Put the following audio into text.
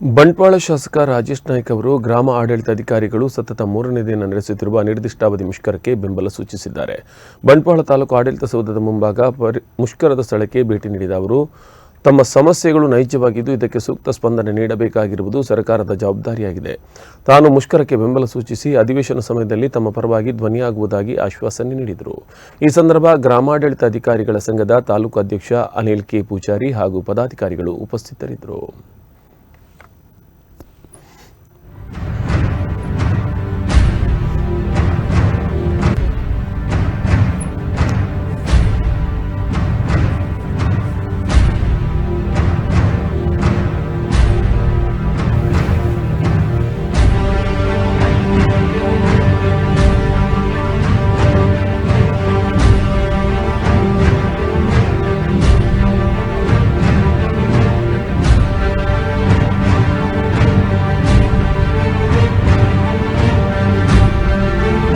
ಬಂಟ್ವಾಳ ಶಾಸಕ ರಾಜೇಶ್ ನಾಯ್ಕ್ ಅವರು ಗ್ರಾಮ ಆಡಳಿತಾಧಿಕಾರಿಗಳು ಸತತ ಮೂರನೇ ದಿನ ನಡೆಸುತ್ತಿರುವ ನಿರ್ದಿಷ್ಟಾವಧಿ ಮುಷ್ಕರಕ್ಕೆ ಬೆಂಬಲ ಸೂಚಿಸಿದ್ದಾರೆ. ಬಂಟ್ವಾಳ ತಾಲೂಕು ಆಡಳಿತ ಸೌಧದ ಮುಂಭಾಗ ಪರಿ, ಮುಷ್ಕರದ ಸ್ಥಳಕ್ಕೆ ಭೇಟಿ ನೀಡಿದ ಅವರು, ತಮ್ಮ ಸಮಸ್ಯೆಗಳು ನೈಜವಾಗಿದ್ದು ಇದಕ್ಕೆ ಸೂಕ್ತ ಸ್ಪಂದನೆ ನೀಡಬೇಕಾಗಿರುವುದು ಸರ್ಕಾರದ ಜವಾಬ್ದಾರಿಯಾಗಿದೆ. ತಾನು ಮುಷ್ಕರಕ್ಕೆ ಬೆಂಬಲ ಸೂಚಿಸಿ ಅಧಿವೇಶನ ಸಮಯದಲ್ಲಿ ತಮ್ಮ ಪರವಾಗಿ ಧ್ವನಿಯಾಗುವುದಾಗಿ ಆಶ್ವಾಸನೆ ನೀಡಿದರು. ಈ ಸಂದರ್ಭ ಗ್ರಾಮಾಡಳಿತ ಅಧಿಕಾರಿಗಳ ಸಂಘದ ತಾಲೂಕು ಅಧ್ಯಕ್ಷ ಅನಿಲ್ ಕೆ. ಪೂಜಾರಿ ಹಾಗೂ ಪದಾಧಿಕಾರಿಗಳು ಉಪಸ್ಥಿತರಿದ್ದರು.